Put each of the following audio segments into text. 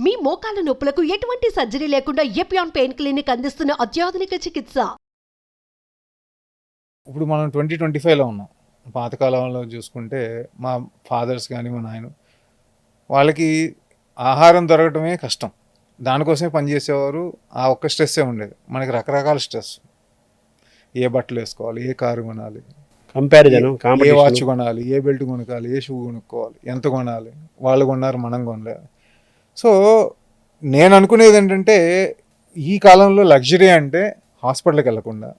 మీ మోకాల నొప్పులకు ఎటువంటి సర్జరీ లేకుండా ఎపియాన్ పెయిన్ క్లినిక్ అందిస్తున్న అత్యాధునిక చికిత్స? ఇప్పుడు మనం ట్వంటీ ట్వంటీ ఫైవ్లో ఉన్నాం. పాతకాలంలో చూసుకుంటే మా ఫాదర్స్ కానీ మా నాయన వాళ్ళకి ఆహారం దొరకటమే కష్టం. దానికోసమే పనిచేసేవారు. ఆ ఒక్క స్ట్రెస్సే ఉండేది. మనకి రకరకాల స్ట్రెస్. ఏ బట్టలు వేసుకోవాలి ఏ కారు కొనాలి కంపారిజన్ ఏ వాచ్ కొనాలి ఏ బెల్ట్ కొనుక్కోవాలి ఏ షూ కొనుక్కోవాలి ఎంత కొనాలి. వాళ్ళు కొన్నారు మనం కొనలేదు. సో నేను అనుకునేది ఏంటంటే ఈ కాలంలో లగ్జరీ అంటే హాస్పిటల్కి వెళ్ళకుండా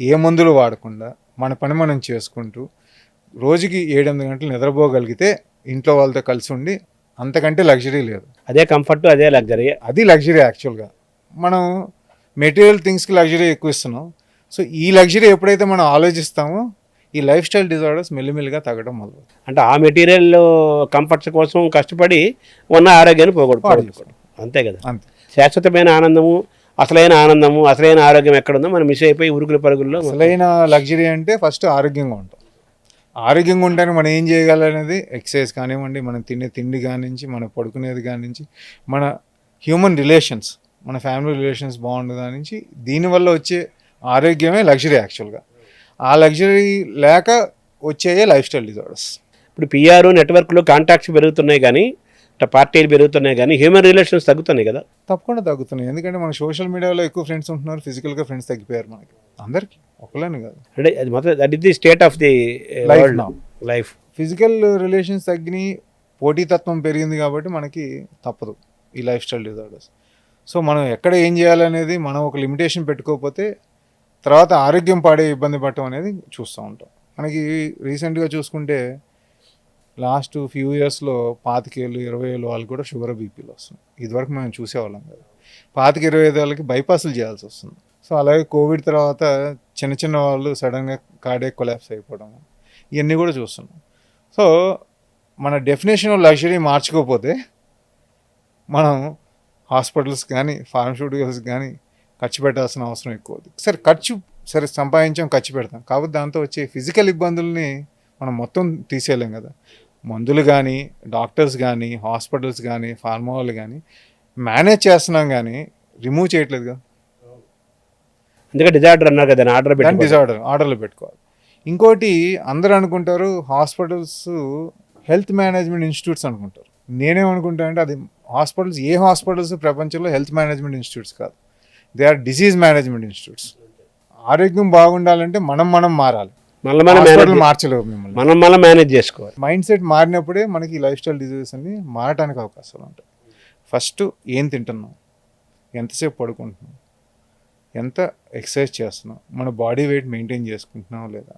ఏ మందులు వాడకుండా మన పని మనం చేసుకుంటూ రోజుకి ఏడెనిమిది గంటలు నిద్రపోగలిగితే ఇంట్లో వాళ్ళతో కలిసి ఉండి అంతకంటే లగ్జరీ లేదు. అదే కంఫర్ట్ అదే లగ్జరీ. అది లగ్జరీ యాక్చువల్గా. మనం మెటీరియల్ థింగ్స్కి లగ్జరీ ఎక్కువ ఇస్తున్నాం. సో ఈ లగ్జరీ ఎప్పుడైతే మనం ఆలోచిస్తామో ఈ లైఫ్ స్టైల్ డిజార్డర్స్ మెల్లిమెల్లిగా తగ్గడం మొదలు. అంటే ఆ మెటీరియల్ కంఫర్ట్స్ కోసం కష్టపడి ఉన్న ఆరోగ్యాన్ని పోగొట్టుకోవాలి. అంతే కదా. అంతే. శాశ్వతమైన ఆనందము అసలైన ఆనందము అసలైన ఆరోగ్యం ఎక్కడుందో మనం మిస్ అయిపోయి ఉరుకుల పరుగుల్లో అసలైన లగ్జరీ అంటే ఫస్ట్ ఆరోగ్యంగా ఉంటాం. ఆరోగ్యంగా ఉండడానికి మనం ఏం చేయగలనేది ఎక్సర్సైజ్ కానివ్వండి మనం తినే తిండి కానించి మనం పడుకునేది కానించి మన హ్యూమన్ రిలేషన్స్ మన ఫ్యామిలీ రిలేషన్స్ బాగుండే దానించి దీనివల్ల వచ్చే ఆరోగ్యమే లగ్జరీ యాక్చువల్గా. ఆ లగ్జరీ లేక వచ్చేయే లైఫ్ స్టైల్ డిజార్డర్స్. ఇప్పుడు పిఆర్ నెట్వర్క్లో కాంటాక్ట్స్ పెరుగుతున్నాయి కానీ పార్టీలు పెరుగుతున్నాయి కానీ హ్యూమన్ రిలేషన్స్ తగ్గుతున్నాయి కదా? తప్పకుండా తగ్గుతున్నాయి. ఎందుకంటే మన సోషల్ మీడియాలో ఎక్కువ ఫ్రెండ్స్ ఉంటున్నారు ఫిజికల్గా ఫ్రెండ్స్ తగ్గిపోయారు మనకి. అందరికీ ఒకళ్ళని కాదు. అంటే అది మొత్తం that is the state of the now. Life physical relations తగ్గినాయి పోటీతత్వం పెరిగింది కాబట్టి మనకి తప్పదు ఈ లైఫ్ స్టైల్ డిజార్డర్స్ సో మనం ఎక్కడ ఏం చేయాలనేది మనం ఒక లిమిటేషన్ పెట్టుకోకపోతే తర్వాత ఆరోగ్యం పాడే ఇబ్బంది పడటం అనేది చూస్తూ ఉంటాం. మనకి రీసెంట్గా చూసుకుంటే లాస్ట్ ఫ్యూ ఇయర్స్లో పాతికేళ్ళు ఇరవై ఏళ్ళు వాళ్ళు కూడా షుగర్ బీపీలు వస్తుంది ఇదివరకు మేము చూసేవాళ్ళం కదా. పాతిక ఇరవై ఐదు వాళ్ళకి బైపాసులు చేయాల్సి వస్తుంది. సో అలాగే కోవిడ్ తర్వాత చిన్న చిన్న వాళ్ళు సడన్గా కార్డే కొలాప్స్ అయిపోవడం ఇవన్నీ కూడా చూస్తున్నాం. సో మన డెఫినేషన్ ఆఫ్ లగ్జరీ మార్చుకోకపోతే మనం హాస్పిటల్స్ కానీ ఫార్మస్యూటికల్స్ కానీ ఖర్చు పెట్టాల్సిన అవసరం ఎక్కువ. సరే ఖర్చు సరే సంపాదించాం ఖర్చు పెడతాం. కాబట్టి దాంతో వచ్చే ఫిజికల్ ఇబ్బందుల్ని మనం మొత్తం తీసేయలేం కదా. మందులు కానీ డాక్టర్స్ కానీ హాస్పిటల్స్ కానీ ఫార్మా వాళ్ళు కానీ మేనేజ్ చేస్తున్నాం కానీ రిమూవ్ చేయట్లేదు కదా. అందుకే డిజార్డర్ అన్నారు కదా ఆర్డర్ పెట్టి డిజార్డర్ ఆర్డర్లో పెట్టుకోవాలి. ఇంకోటి అందరూ అనుకుంటారు హాస్పిటల్స్ హెల్త్ మేనేజ్మెంట్ ఇన్స్టిట్యూట్స్ అనుకుంటారు. నేనేమనుకుంటా అంటే అది హాస్పిటల్స్ ఏ హాస్పిటల్స్ ప్రపంచంలో హెల్త్ మేనేజ్మెంట్ ఇన్స్టిట్యూట్స్ కాదు. They are disease management institutes. ఆరోగ్యం బాగుండాలంటే మనం మనం మారాలి. మళ్ళీ మనం మార్చలేవు మిమ్మల్ని. మనం మళ్ళీ మేనేజ్ చేసుకోవాలి. మైండ్ సెట్ మారినప్పుడే మనకి లైఫ్ స్టైల్ డిజీజెస్ అన్ని మారటానికి అవకాశాలు ఉంటాయి. ఫస్ట్ ఏం తింటున్నాం? ఎంతసేపు పడుకుంటున్నాం? ఎంత ఎక్సర్సైజ్ చేస్తున్నాం? మన బాడీ వెయిట్ మెయింటైన్ చేసుకుంటున్నాం లేదా?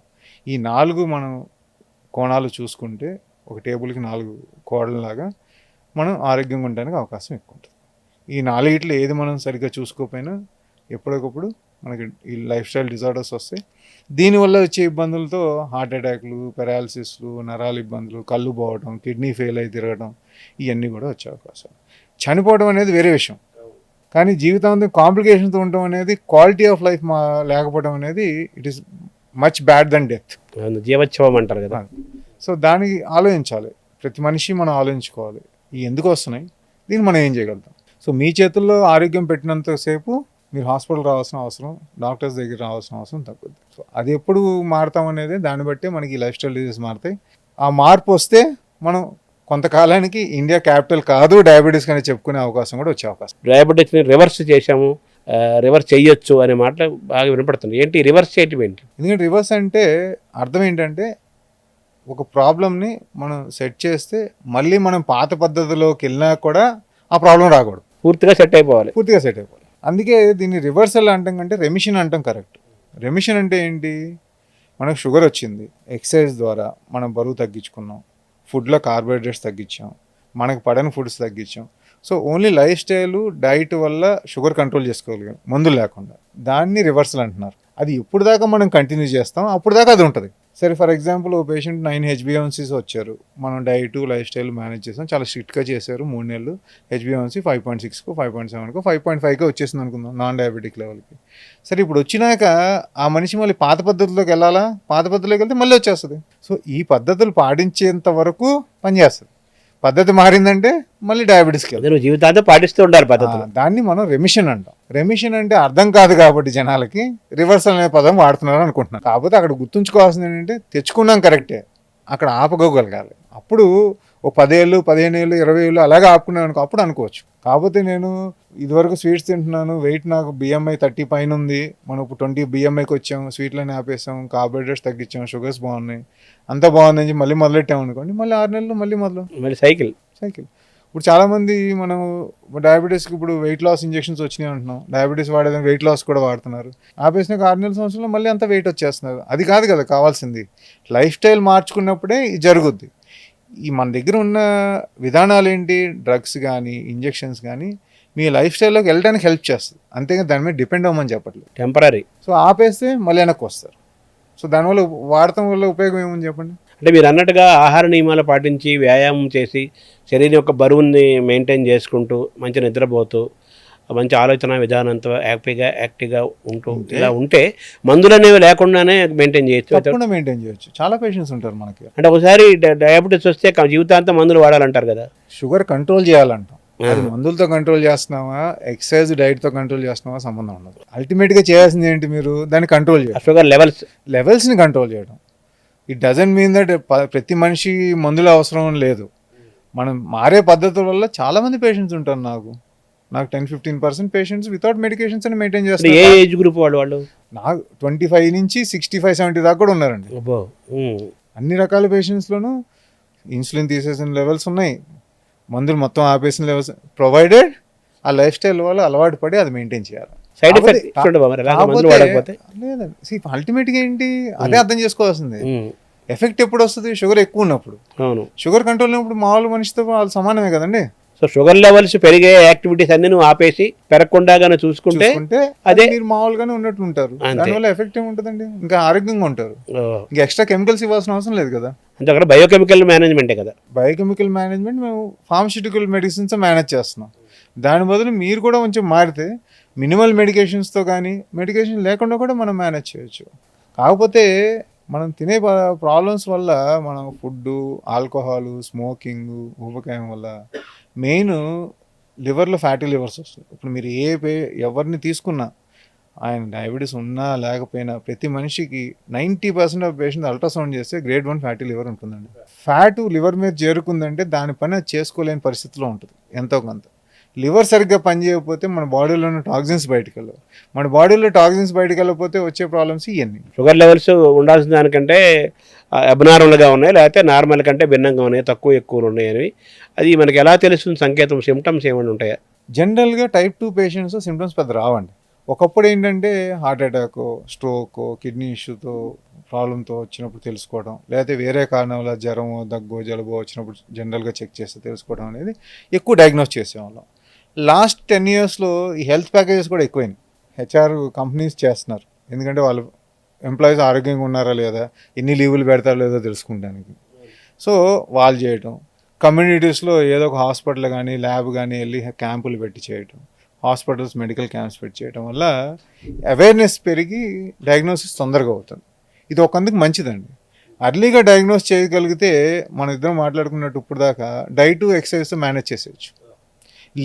ఈ నాలుగు మనం కోణాలు చూసుకుంటే ఒక టేబుల్కి నాలుగు కోడలాగా మనం ఆరోగ్యంగా ఉండడానికి అవకాశం ఎక్కువ ఉంటుంది. ఈ నాలుగిట్లో ఏది మనం సరిగ్గా చూసుకోకపోయినా ఎప్పటికప్పుడు మనకి ఈ లైఫ్ స్టైల్ డిజార్డర్స్ వస్తాయి. దీనివల్ల వచ్చే ఇబ్బందులతో హార్ట్ అటాక్లు పెరాలసిస్లు నరాల ఇబ్బందులు కళ్ళు పోవడం కిడ్నీ ఫెయిల్ అయి తిరగడం ఇవన్నీ కూడా వచ్చే అవకాశం చనిపోవడం అనేది వేరే విషయం. కానీ జీవితాంతం కాంప్లికేషన్తో ఉండడం అనేది క్వాలిటీ ఆఫ్ లైఫ్ మా లేకపోవడం అనేది it is much bad then death. జీవోత్సవం అంటారు కదా. సో దానికి ఆలోచించాలి. ప్రతి మనిషి మనం ఆలోచించుకోవాలి. ఈ ఎందుకు వస్తున్నాయి? దీన్ని మనం ఏం చేయగలుగుతాం? సో మీ చేతుల్లో ఆరోగ్యం పెట్టినంతసేపు మీరు హాస్పిటల్ రావాల్సిన అవసరం డాక్టర్స్ దగ్గర రావాల్సిన అవసరం తగ్గుద్ది. సో అది ఎప్పుడు మారుతాం అనేది దాన్ని బట్టి మనకి లైఫ్ స్టైల్ డిజీస్ మారుతాయి. ఆ మార్పు వస్తే మనం కొంతకాలానికి ఇండియా క్యాపిటల్ కాదు డయాబెటీస్ కానీ చెప్పుకునే అవకాశం కూడా వచ్చే అవకాశం. డయాబెటిక్స్ని రివర్స్ చేశాము రివర్స్ చేయొచ్చు అనే మాటలు బాగా వినపడుతుంది ఏంటి రివర్స్ చేయటం ఏంటి ఎందుకంటే రివర్స్ అంటే అర్థం ఏంటంటే ఒక ప్రాబ్లమ్ని మనం సెట్ చేస్తే మళ్ళీ మనం పాత పద్ధతిలోకి వెళ్ళినా కూడా ఆ ప్రాబ్లం రాకూడదు. పూర్తిగా సెట్ అయిపోవాలి. పూర్తిగా సెట్ అయిపోవాలి. అందుకే దీన్ని రివర్సల్ అంటాం కంటే రెమిషన్ అంటాం కరెక్ట్ రెమిషన్ అంటే ఏంటి? మనకు షుగర్ వచ్చింది. ఎక్సర్సైజ్ ద్వారా మనం బరువు తగ్గించుకున్నాం. ఫుడ్లో కార్బోహైడ్రేట్స్ తగ్గించాం. మనకు పడని ఫుడ్స్ తగ్గించాం. So only lifestyle diet వల్ల షుగర్ కంట్రోల్ చేసుకోగలిగాం. మందులు లేకుండా. దాన్ని రివర్సల్ అంటున్నారు. అది ఎప్పుడు దాకా మనం కంటిన్యూ చేస్తాం? అప్పుడు దాకా అది ఉంటుంది. సరే ఫర్ ఎగ్జాంపుల్ ఓ పేషెంట్ నైన్ హెచ్బిఎంసీస్ వచ్చారు. మనం డైట్ లైఫ్ స్టైల్ మేనేజ్ చేసాం. చాలా స్ట్రిక్ట్గా చేశారు. మూడు నెలలు హెచ్బిఎంసీ ఫైవ్ పాయింట్ సిక్స్కు ఫైవ్ పాయింట్ సెవెన్కు ఫైవ్ పాయింట్ ఫైవ్కి వచ్చేసింది అనుకుందాం నాన్ డయాబెటిక్ లెవెల్కి సరే ఇప్పుడు వచ్చినాక ఆ మనిషి మళ్ళీ పాత పద్ధతిలోకి వెళ్ళాలా? పాత పద్ధతిలోకి వెళ్తే మళ్ళీ వచ్చేస్తుంది. సో ఈ పద్ధతులు పాటించేంత వరకు పనిచేస్తుంది పద్ధతి మారిందంటే మళ్ళీ డయాబెటీస్కి నువ్వు జీవితాంతం పాటిస్తూ ఉండాలి పద్ధతులు. దాన్ని మనం రెమిషన్ అంటాం. రెమిషన్ అంటే అర్థం కాదు కాబట్టి జనాలకి రివర్సల్ అనే పదం వాడుతున్నారు అనుకుంటున్నాను. కాకపోతే అక్కడ గుర్తుంచుకోవాల్సింది ఏంటంటే తెచ్చుకున్నాం కరెక్టే అక్కడ ఆపగలగాలి అప్పుడు ఓ పదేళ్ళు పదిహేను ఏళ్ళు ఇరవై ఏళ్ళు అలాగే ఆపుకున్నాను అనుకో అప్పుడు అనుకోవచ్చు. కాకపోతే నేను ఇదివరకు స్వీట్స్ తింటున్నాను వెయిట్ నాకు బిఎంఐ థర్టీ పైన ఉంది. మనం ఇప్పుడు ట్వంటీ బిఎంఐకి వచ్చాం స్వీట్లని ఆపేసాం కార్బోహైడ్రేట్స్ తగ్గించాం షుగర్స్ బాగున్నాయి. అంతా బాగుందని మళ్ళీ మొదలెట్టాం అనుకోండి మళ్ళీ ఆరు నెలలు మళ్ళీ మొదలు. మళ్ళీ సైకిల్ సైకిల్ ఇప్పుడు చాలా మంది మనం డయాబెటీస్కి ఇప్పుడు వెయిట్ లాస్ ఇంజెక్షన్స్ వచ్చినాయి అంటున్నాం. డయాబెటీస్ వాడేదానికి వెయిట్ లాస్ కూడా వాడుతున్నారు. ఆపేసిన ఆరు నెలల సంవత్సరంలో మళ్ళీ అంత వెయిట్ వచ్చేస్తున్నారు. అది కాదు కదా కావాల్సింది. లైఫ్ స్టైల్ మార్చుకున్నప్పుడే ఇది జరుగుద్ది. ఈ మన దగ్గర ఉన్న విధానాలు ఏంటి డ్రగ్స్ కానీ ఇంజెక్షన్స్ కానీ మీ లైఫ్ స్టైల్లోకి వెళ్ళడానికి హెల్ప్ చేస్తుంది. అంతేగాని దాని మీద డిపెండ్ అవ్వమని చెప్పట్లేదు. టెంపరీ సో ఆపేస్తే మళ్ళీ వెనక్కి వస్తారు. సో దానివల్ల వాడటం వల్ల ఉపయోగం ఏమని చెప్పండి? అంటే మీరు అన్నట్టుగా ఆహార నియమాలు పాటించి వ్యాయామం చేసి శరీరం యొక్క బరువుని మెయింటైన్ చేసుకుంటూ మంచి నిద్రపోతూ మంచి ఆలోచన విధానంతో హ్యాపీగా యాక్టివ్గా ఉంటూ ఇలా ఉంటే మందులు అనేవి లేకుండానే మెయింటైన్ చేయొచ్చు. తప్పకుండా మెయింటైన్ చేయొచ్చు. చాలా పేషెంట్స్ ఉంటారు మనకి. అంటే ఒకసారి డయాబెటీస్ వస్తే జీవితాంతం మందులు వాడాలంటారు కదా. షుగర్ కంట్రోల్ చేయాలంటాం. అది మందులతో కంట్రోల్ చేస్తున్నావా ఎక్సర్సైజ్ డైట్తో కంట్రోల్ చేస్తున్నావా సంబంధం ఉండదు. అల్టిమేట్గా చేయాల్సింది ఏంటి మీరు? దాన్ని కంట్రోల్ ఆ చేయడం షుగర్ లెవెల్స్ లెవెల్స్ని కంట్రోల్ చేయడం. ఇట్ డజన్ మీన్ దట్ ప్రతి మనిషి మందుల అవసరం లేదు. మనం మారే పద్ధతుల వల్ల చాలా మంది పేషెంట్స్ ఉంటారు నాకు. నాకు ten fifteen percent patients without medications అని మెయింటైన్ అంటే ఏ చేస్తారు ఏజ్ గ్రూప్ వాళ్ళు వాళ్ళు? నాకు ట్వంటీ ఫైవ్ నుంచి సిక్స్టీ ఫైవ్ సెవెంటీ దాకా కూడా ఉన్నారండి. అన్ని రకాల పేషెంట్స్లోనూ ఇన్సులిన్ తీసేసిన లెవెల్స్ ఉన్నాయి. మందులు మొత్తం ఆపేసిన లెవెల్స్ ప్రొవైడెడ్ ఆ లైఫ్ స్టైల్ వల్ల అలవాటు పడి అది మెయింటైన్ చేయాలి. సైడ్ ఎఫెక్ట్ లేదండి. అల్టిమేట్గా ఏంటి? అదే అర్థం చేసుకోవాల్సింది. ఎఫెక్ట్ ఎప్పుడు వస్తుంది? షుగర్ ఎక్కువ ఉన్నప్పుడు. షుగర్ కంట్రోల్ ఉన్నప్పుడు మామూలు మనిషితో వాళ్ళు సమానమే కదండి. సో షుగర్ లెవెల్స్ పెరిగే యాక్టివిటీస్ అన్ని నువ్వు ఆపేసి పెరగకుండా గానీ చూసుకుంటే అదే- మీరు మామూలుగానే ఉన్నట్టు ఉంటారు. దానివల్ల ఎఫెక్ట్ ఏముంటుందండి? ఇంకా ఆరోగ్యంగా ఉంటారు. ఇంకా ఎక్స్ట్రా కెమికల్స్ ఇవ్వాల్సిన అవసరం లేదు కదా. అంటే అక్కడ బయోకెమికల్ మేనేజ్మెంటే కదా. బయోకెమికల్ మేనేజ్మెంట్ మేము ఫార్మస్యూటికల్ మెడిసిన్స్ మేనేజ్ చేస్తున్నాం. దాని బదులు మీరు కూడా కొంచెం మారితే మినిమల్ మెడికేషన్స్తో కానీ మెడికేషన్ లేకుండా కూడా మనం మేనేజ్ చేయొచ్చు. కాకపోతే మనం తినే ప్రాబ్లమ్స్ వల్ల మనం ఫుడ్ ఆల్కహాల్ స్మోకింగ్ ఊబకాయం వల్ల మెయిన్ లివర్లో ఫ్యాటీ లివర్స్ వస్తుంది ఇప్పుడు మీరు ఏ పే ఎవరిని తీసుకున్నా ఆయన డయాబెటీస్ ఉన్నా లేకపోయినా ప్రతి మనిషికి ninety percent of patient ultrasound చేస్తే గ్రేడ్ వన్ ఫ్యాటీ లివర్ ఉంటుందండి. ఫ్యాటు లివర్ మీద చేరుకుందంటే దాని పని అది చేసుకోలేని పరిస్థితిలో ఉంటుంది. ఎంతో కొంత. లివర్ సరిగ్గా పనిచేయకపోతే మన బాడీలో ఉన్న టాక్సిన్స్ బయటకు వెళ్ళవు మన బాడీలో టాక్సిన్స్ బయటకు వెళ్ళకపోతే వచ్చే ప్రాబ్లమ్స్ ఇవన్నీ షుగర్ లెవెల్స్ ఉండాల్సిన దానికంటే అబ్నార్మల్గా ఉన్నాయి లేకపోతే నార్మల్ కంటే భిన్నంగా ఉన్నాయి తక్కువ ఎక్కువ ఉన్నాయి అని అది మనకి ఎలా తెలుస్తుంది? సంకేతం సిమ్టమ్స్ ఏమైనా ఉంటాయా? జనరల్గా టైప్ టూ పేషెంట్స్ సిమ్టమ్స్ పెద్ద రావండి. ఒకప్పుడు ఏంటంటే హార్ట్ అటాక్ స్ట్రోక్ కిడ్నీ ఇష్యూతో ప్రాబ్లంతో వచ్చినప్పుడు తెలుసుకోవడం లేకపోతే వేరే కారణం వల్ల జ్వరం దగ్గు జలుబు వచ్చినప్పుడు జనరల్గా చెక్ చేస్తే తెలుసుకోవడం అనేది ఎక్కువ డయాగ్నోస్ చేసేవాళ్ళం. లాస్ట్ టెన్ ఇయర్స్లో ఈ హెల్త్ ప్యాకేజెస్ కూడా ఎక్కువైనాయి హెచ్ఆర్ కంపెనీస్ చేస్తున్నారు. ఎందుకంటే వాళ్ళు ఎంప్లాయీస్ ఆరోగ్యంగా ఉన్నారా లేదా ఎన్ని లీవులు పెడతారో లేదో తెలుసుకుంటానికి. సో వాళ్ళు చేయటం. కమ్యూనిటీస్లో ఏదో ఒక హాస్పిటల్ కానీ ల్యాబ్ కానీ వెళ్ళి క్యాంపులు పెట్టి చేయటం. హాస్పిటల్స్ మెడికల్ క్యాంప్స్ పెట్టి చేయటం వల్ల అవేర్నెస్ పెరిగి డయాగ్నోసిస్ తొందరగా అవుతుంది. ఇది ఒకందుకు మంచిదండి. అర్లీగా డయాగ్నోస్ చేయగలిగితే మన ఇద్దరం మాట్లాడుకున్నట్టు ఇప్పుడు దాకా డైట్ ఎక్సర్సైజ్ మేనేజ్ చేసేయచ్చు.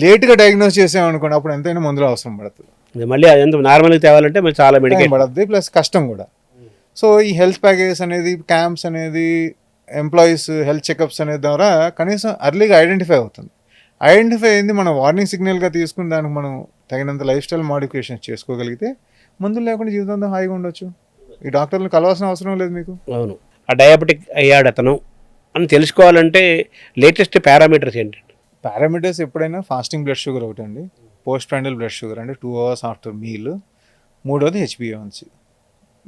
లేట్గా డయాగ్నోస్ చేసామనుకోండి అప్పుడు ఎంతైనా మందులు అవసరం పడుతుంది. మళ్ళీ ఎంత నార్మల్గా తేవాలంటే మరి చాలా టైం మెడికేషన్ పడుతుంది ప్లస్ కష్టం కూడా. సో ఈ హెల్త్ ప్యాకేజెస్ అనేది క్యాంప్స్ అనేది ఎంప్లాయీస్ హెల్త్ చెకప్స్ అనే ద్వారా కనీసం అర్లీగా ఐడెంటిఫై అవుతుంది. ఐడెంటిఫై అయింది మనం వార్నింగ్ సిగ్నల్గా తీసుకుని దానికి మనం తగినంత లైఫ్ స్టైల్ మోడిఫికేషన్స్ చేసుకోగలిగితే మందులు లేకుండా జీవితంతో హాయిగా ఉండొచ్చు. ఈ డాక్టర్లను కలవాల్సిన అవసరం లేదు మీకు. అవును. ఆ డయాబెటిక్ అయ్యాడు అతను అని తెలుసుకోవాలంటే లేటెస్ట్ పారామీటర్స్ ఏంటండి పారామీటర్స్ ఎప్పుడైనా ఫాస్టింగ్ బ్లడ్ షుగర్ ఒకటి అండి. పోస్ట్ ప్యాండల్ బ్లడ్ షుగర్ అంటే టూ అవర్స్ ఆఫ్టర్ మీల్. మూడోది హెచ్బిఎన్సి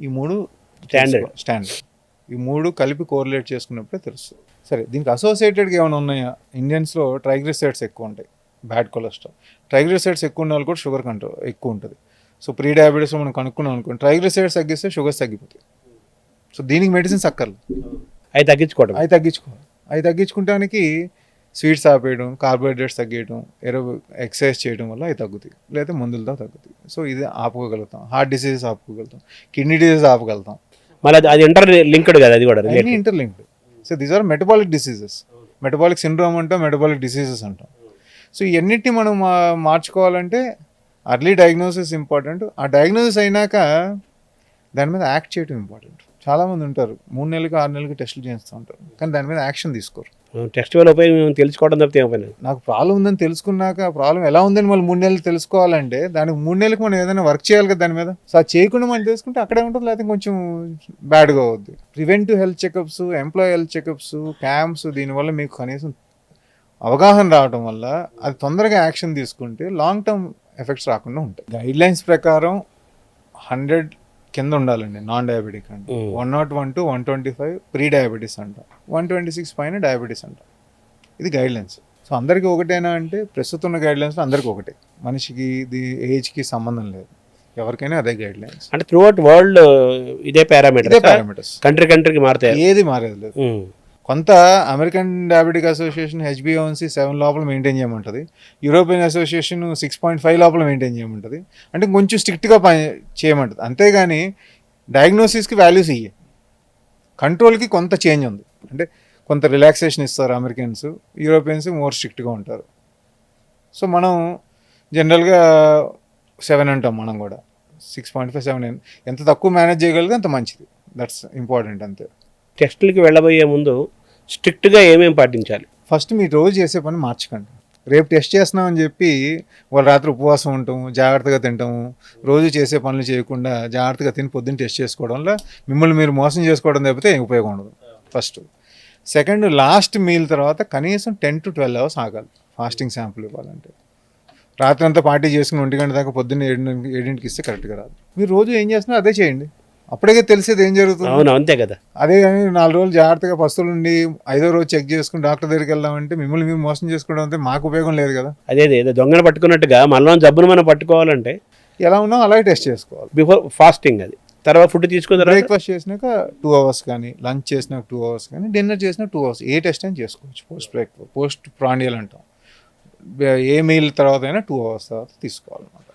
ఈ మూడు Standard. స్టాండర్డ్. ఈ మూడు కలిపి కోరిలేట్ చేసుకున్నప్పుడే తెలుస్తుంది సరే దీనికి అసోసియేటెడ్గా ఏమైనా ఉన్నాయా? ఇండియన్స్లో ట్రైగ్లిసైడ్స్ ఎక్కువ ఉంటాయి. Bad cholesterol. ట్రైగ్లిసైడ్స్ ఎక్కువ ఉన్న వాళ్ళు కూడా షుగర్ కంట్రోల్ ఎక్కువ ఉంటుంది. సో ప్రీ డయాబెటీస్లో మనం కనుక్కున్నాం అనుకోండి ట్రైగ్లిసైడ్స్ తగ్గిస్తే షుగర్స్ తగ్గిపోతాయి. సో దీనికి మెడిసిన్స్ అక్కర్లేదు. అవి తగ్గించుకోవడం అవి తగ్గించుకోవాలి. అవి తగ్గించుకుంటానికి స్వీట్స్ ఆపేయడం కార్బోహైడ్రేట్స్ తగ్గించడం ఎరో ఎక్సర్సైజ్ చేయడం వల్ల అవి తగ్గుతాయి. లేదా మందులతో తగ్గుతాయి. సో ఇది ఆపుకోగలుగుతాం. హార్ట్ డిసీజెస్ ఆపుకోగలుగుతాం. కిడ్నీ డిసీజ్ ఆపగలుగుతాం. మళ్ళీ అది- ఇంటర్ లింక్డ్ కదా అది కూడా అన్ని related interlinked so these are metabolic diseases metabolic syndrome అంటాం మెటబాలిక్ డిసీజెస్ అంటాం. సో ఇవన్నిటిని మనం మా- మార్చుకోవాలంటే అర్లీ డయాగ్నోసిస్ ఇంపార్టెంట్ ఆ డయాగ్నోసిస్ అయినాక దాని మీద యాక్ట్ చేయడం ఇంపార్టెంట్ చాలామంది ఉంటారు. మూడు నెలలకు ఆరు నెలలకు టెస్టులు చేస్తూ ఉంటారు. కానీ దాని మీద యాక్షన్ తీసుకోరు. టెక్స్ట్ వల్ల ఉపయోగం తెలుసుకోవడం తప్పితే ఏమైనా నాకు ప్రాబ్లం ఉందని తెలుసుకున్నాక ఆ ప్రాబ్లం ఎలా ఉందని మళ్ళీ మూడు నెలలు తెలుసుకోవాలంటే దానికి మూడు నెలలకు మనం ఏదైనా వర్క్ చేయాలి కదా దాని మీద. సో అది చేయకుండా మనం తెలుసుకుంటే అక్కడే ఉంటుంది లేకపోతే కొంచెం బ్యాడ్గా అవుద్ది. Preventive health checkups employee health checkups camps దీనివల్ల మీకు కనీసం అవగాహన రావడం వల్ల అది తొందరగా యాక్షన్ తీసుకుంటే లాంగ్ టర్మ్ ఎఫెక్ట్స్ రాకుండా ఉంటాయి. గైడ్ లైన్స్ ప్రకారం హండ్రెడ్ కింద ఉండాలండి నాన్ డయాబెటిక్ అంటే. One naught one to one twenty five prediabetes అంట. వన్ ట్వంటీ సిక్స్ పైన డయాబెటీస్ అంట. ఇది గైడ్ లైన్స్ సో అందరికీ ఒకటేనా అంటే ప్రస్తుతం ఉన్న గైడ్ లైన్స్లో అందరికీ ఒకటే. మనిషికి ఇది ఏజ్కి సంబంధం లేదు. ఎవరికైనా అదే గైడ్ లైన్స్ అంటే త్రూ అవుట్ వరల్డ్ ఇదే ఇదే పారామీటర్ పారామీటర్స్ కంట్రీ కంట్రీకి మారుతాయి? ఏది మారేది లేదు. కొంత అమెరికన్ డయాబెటిక్ అసోసియేషన్ హెచ్బిఓన్సి సెవెన్ లోపల maintain చేయమంటుంది. European association six point five లోపల మెయింటైన్ చేయమంటుంది. అంటే కొంచెం స్ట్రిక్ట్గా పని చేయమంటుంది. అంతేగాని డయాగ్నోసిస్కి వాల్యూస్ ఇయ్యి. కంట్రోల్కి కొంత చేంజ్ ఉంది. అంటే కొంత రిలాక్సేషన్ ఇస్తారు అమెరికన్స్ యూరోపియన్స్ మోర్ స్ట్రిక్ట్గా ఉంటారు. సో మనం జనరల్గా సెవెన్ అంటాం మనం కూడా. సిక్స్ పాయింట్ ఫైవ్ సెవెన్ ఎంత తక్కువ మేనేజ్ చేయగలిగితే అంత మంచిది. దట్స్ ఇంపార్టెంట్ అంతే. టెస్టులకి వెళ్ళబోయే ముందు స్ట్రిక్ట్గా ఏమేమి పాటించాలి? ఫస్ట్ మీరు రోజు చేసే పని మార్చకండి. రేపు టెస్ట్ చేస్తున్నామని చెప్పి వాళ్ళు రాత్రి ఉపవాసం ఉంటాము జాగ్రత్తగా తింటాము రోజు చేసే పనులు చేయకుండా జాగ్రత్తగా తిని పొద్దున్న టెస్ట్ చేసుకోవడం వల్ల మిమ్మల్ని మీరు మోసం చేసుకోవడం తప్పితే ఏం ఉపయోగం ఉండదు. ఫస్ట్. సెకండ్ లాస్ట్ మీల్ తర్వాత కనీసం టెన్ టు ట్వెల్వ్ అవర్స్ ఆగాలి. ఫాస్టింగ్ శాంపుల్ ఇవ్వాలంటే. రాత్రి అంతా పార్టీ చేసుకుని ఒంటి గంట దాకా పొద్దున్న ఏడు ఏడింటికి ఇస్తే కరెక్ట్గా రాదు. మీరు రోజు ఏం చేస్తున్నారు అదే చేయండి. అప్పటికే తెలిసేది ఏం జరుగుతుంది? అవును అంతే కదా. అదే కానీ నాలుగు రోజులు జాగ్రత్తగా పస్తులు ఉండి ఐదో రోజు చెక్ చేసుకుని డాక్టర్ దగ్గరికి వెళ్దామంటే మిమ్మల్ని మీరు మోసం చేసుకోవడం అంటే మాకు ఉపయోగం లేదు కదా. అదే ఏదో దొంగను పట్టుకున్నట్టుగా మనలో జబ్బును మనం పట్టుకోవాలంటే ఎలా ఉన్నాం అలాగే టెస్ట్ చేసుకోవాలి. బిఫోర్ ఫాస్టింగ్ అది. తర్వాత ఫుడ్ తీసుకున్న తర్వాత బ్రేక్ఫాస్ట్ చేసినాక టూ అవర్స్ కానీ లంచ్ చేసినాక టూ అవర్స్ కానీ డిన్నర్ చేసినాక టూ అవర్స్. ఏ టెస్ట్ అయినా చేసుకోవచ్చు పోస్ట్ బ్రేక్ పోస్ట్ ప్రాండియల్ అంటాం. ఏ మీల్ తర్వాత అయినా టూ అవర్స్ తర్వాత తీసుకోవాలన్నమాట.